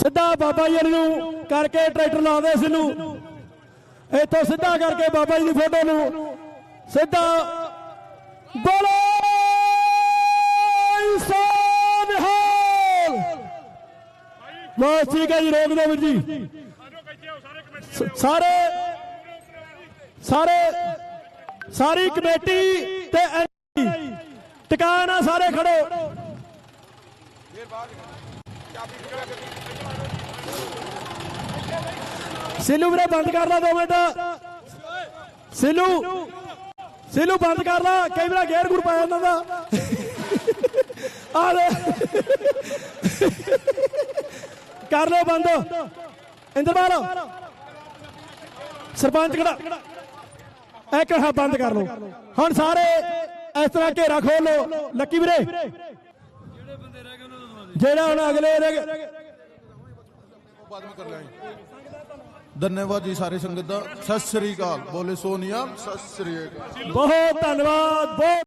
ਸਿੱਧਾ ਬਾਬਾ ਜੀ ਨੂੰ ਕਰਕੇ ਟਰੈਕਟਰ ਲਾਉਂਦੇ ਸੀ ਨੂੰ ਇੱਥੋਂ ਸਿੱਧਾ ਕਰਕੇ ਬਾਬਾ ਜੀ ਦੀ ਫੋਟੋ ਨੂੰ। ਸਿੱਧਾ। ਬੋਲੋ। ਸੋਨਹਾਲ ਬਸ ਠੀਕ ਹੈ ਜੀ, ਰੋਕ ਦਿਓ ਵੀਰ ਜੀ। ਸਾਰੇ ਸਾਰੇ, ਸਾਰੀ ਕਮੇਟੀ ਤੇ ਐਨ- ਟਿਕਾਣਾ ਸਾਰੇ ਖੜੋ। ਸਿੱਲੂ ਵੀਰੇ, ਬੰਦ ਕਰ ਲਾ ਦੋ ਮਿੰਟ। ਸਿਲੂ ਸਿਲੂ ਬੰਦ ਕਰ ਲਾ। ਕਈ ਵਾਰ ਗੇਅਰ ਗੁਰ ਪਾ ਜਾਂਦਾ ਦਾ ਆ ਲੈ। ਕਰ ਲੋ ਬੰਦ। ਇੰਦਰਪਾਲ ਸਰਪੰਚ ਕਿਹੜਾ? ਇੱਕ ਹਾਂ ਬੰਦ ਕਰ ਲੋ ਹੁਣ ਸਾਰੇ ਇਸ ਤਰ੍ਹਾਂ ਘੇਰਾ ਖੋਲ ਲੋ ਲੱਕੀ ਵੀਰੇ। ਜਿਹੜਾ ਹੁਣ ਅਗਲੇ ਬਾਅਦ ਵਿੱਚ ਕਰ ਲਿਆ ਧੰਨਵਾਦ ਜੀ ਸਾਰੇ ਸੰਗਤ ਦਾ। ਸਤਿ ਸ੍ਰੀ ਅਕਾਲ। ਬੋਲੇ ਸੋਨੀਆ ਸਤਿ ਸ੍ਰੀ ਅਕਾਲ। ਬਹੁਤ ਧੰਨਵਾਦ ਬਹੁਤ